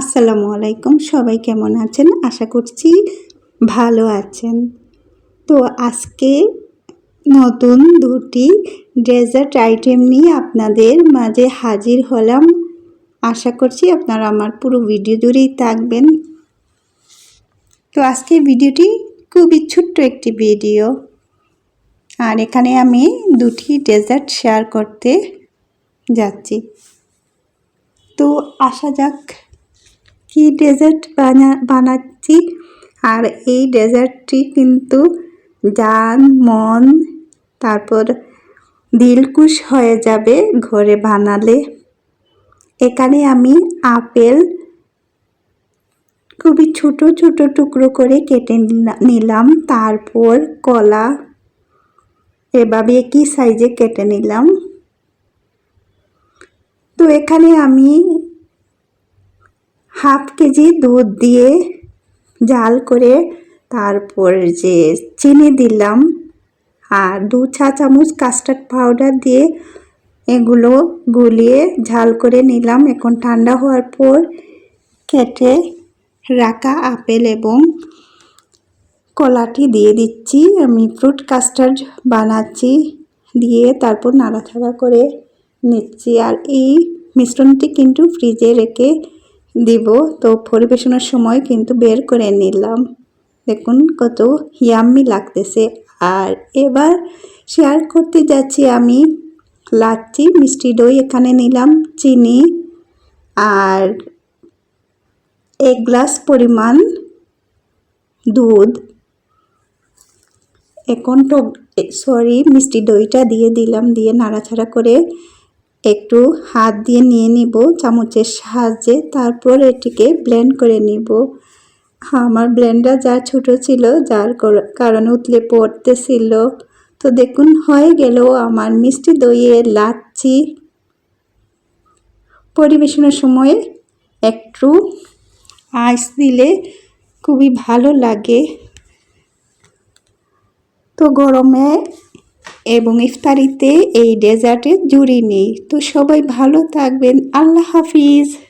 আসসালামু আলাইকুম। সবাই কেমন আছেন? আশা করছি ভালো আছেন। তো আজকে নতুন দুটি ডেজার্ট আইটেম নিয়ে আপনাদের মাঝে হাজির হলাম। আশা করছি আপনারা আমার পুরো ভিডিও জুড়েই থাকবেন। তো আজকে ভিডিওটি খুবই ছোট্ট একটি ভিডিও। আর এখানে আমি দুটি ডেজার্ট শেয়ার করতে যাচ্ছি। তো আসা যাক কি ডেজার্ট বানা, বানাচ্ছি? আর এই ডেজার্টটি কিন্তু জান, মন, তারপর দিলকুশ হয়ে যাবে ঘরে বানালে। এখানে আমি আপেল খুবই ছোট ছোট টুকরো করে কেটে নিলাম। তারপর কলা, এভাবে একই সাইজে কেটে নিলাম। তো এখানে আমি হাফ কেজি দুধ দিয়ে জাল করে তারপর যে চিনি দিলাম আর দু চা চামচ কাস্টার্ড পাউডার দিয়ে এগুলো গুলিয়ে ঝাল করে নিলাম। এখন ঠান্ডা হওয়ার পর কেটে রাখা আপেল এবং কলাটি দিয়ে দিচ্ছি। আমি ফ্রুট কাস্টার্ড বানাচ্ছি দিয়ে তারপর নাড়াচাড়া করে নিচ্ছি। আর এই মিশ্রণটি কিন্তু ফ্রিজে রেখে দিব। তো পরিবেশনের সময় কিন্তু বের করে নিলাম। দেখুন কত ইয়াম্মি লাগতেছে। আর এবার শেয়ার করতে যাচ্ছি আমি লাচ্ছি, মিষ্টি দই এখানে নিলাম, চিনি আর এক গ্লাস পরিমাণ দুধ। এখন টক সরি মিষ্টি দইটা দিয়ে দিলাম, দিয়ে নাড়াচাড়া করে একটু হাত দিয়ে নিয়ে নিব চামচের সাহায্যে, তারপর এটিকে ব্লেন্ড করে নিব। আমার ব্লেন্ডার যা ছোট ছিল, যার কারণে উতলে পড়তেছিল। তো দেখুন, হয়ে গেল আমার মিষ্টি দইয়ে লাচ্ছি। পরিবেশনের সময় একটু আইস দিলে খুবই ভালো লাগে। তো গরমে এবং ইফতারিতে এই ডেজার্টের জুড়ি নেই। তো সবাই ভালো থাকবেন। আল্লাহ হাফিজ।